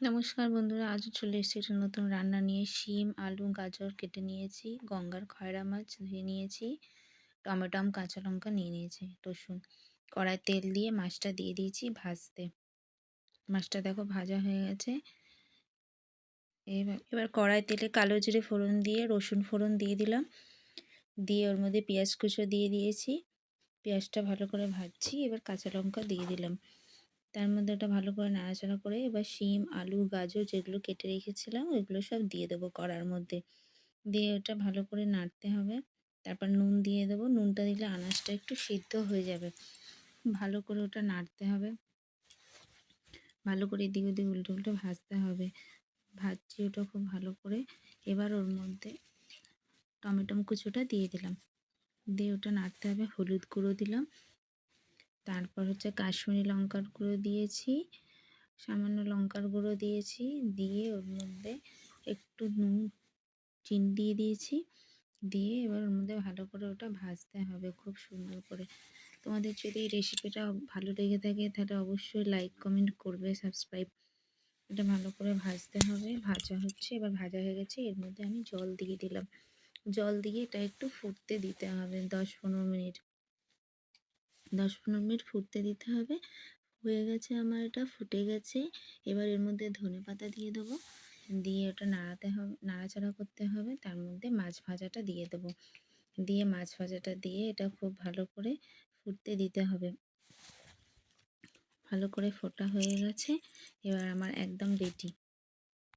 নমস্কার বন্ধুরা, আজও চলে এসেছি একটা নতুন রান্না নিয়ে। শিম, আলু, গাজর কেটে নিয়েছি, গঙ্গার খয়রা মাছ ধুয়ে নিয়েছি টমেটম কাঁচা লঙ্কা নিয়ে নিয়েছি, রসুন। কড়াই তেল দিয়ে মাছটা দিয়ে দিয়েছি ভাজতে। মাছটা দেখো ভাজা হয়ে গেছে। এবার এবার কড়াই তেলে কালো জিরে ফোড়ন দিয়ে রসুন ফোড়ন দিয়ে দিলাম। দিয়ে ওর মধ্যে পেঁয়াজ কুচো দিয়ে দিয়েছি। পেঁয়াজটা ভালো করে ভাজছি, এবার কাঁচা লঙ্কা দিয়ে দিলাম। তার মধ্যে ওটা ভালো করে নাড়াচাড়া করে এবার শিম, আলু, গাজর যেগুলো কেটে রেখেছিলাম, ওইগুলো সব দিয়ে দেবো কড়ার মধ্যে। দিয়ে ওটা ভালো করে নাড়তে হবে। তারপর নুন দিয়ে দেবো। নুনটা দিলে আনাজটা একটু সিদ্ধ হয়ে যাবে। ভালো করে ওটা নাড়তে হবে। ভালো করে এদিক ওদিক উল্টো উল্টো ভাজতে হবে। ভাজছি ওটা খুব ভালো করে। এবার ওর মধ্যে টমেটো কুচোটা দিয়ে দিলাম। দিয়ে ওটা নাড়তে হবে। হলুদ গুঁড়ো দিলাম। তারপর হচ্ছে কাশ্মীরি লঙ্কার গুঁড়ো দিয়েছি, সামান্য লঙ্কার গুঁড়ো দিয়েছি, দিয়ে ওর মধ্যে একটু নুন, চিনি দিয়ে দিয়েছি, দিয়ে এবার ওর মধ্যে ভালো করে ওটা ভাজতে হবে খুব সুন্দর করে। তোমাদের যদি এই রেসিপিটা ভালো লেগে থাকে তাহলে অবশ্যই লাইক কমেন্ট করবে সাবস্ক্রাইব এটা ভালো করে ভাজতে হবে, ভাজা হচ্ছে, এবার ভাজা হয়ে গেছে, এর মধ্যে আমি জল দিয়ে দিলাম। জল দিয়ে এটা একটু ফুটতে দিতে হবে, দশ পনেরো মিনিট। দশ পনেরো মিনিট ফুটতে দিতে হবে। হয়ে গেছে আমার এটা, ফুটে গেছে। এবার এর মধ্যে ধনে পাতা দিয়ে দেবো। দিয়ে ওটা নাড়াতে হবে, নাড়াচাড়া করতে হবে। তার মধ্যে মাছ ভাজাটা দিয়ে দেবো। দিয়ে মাছ ভাজাটা দিয়ে এটা খুব ভালো করে ফুটতে দিতে হবে। ভালো করে ফোটা হয়ে গেছে। এবার আমার একদম রেডি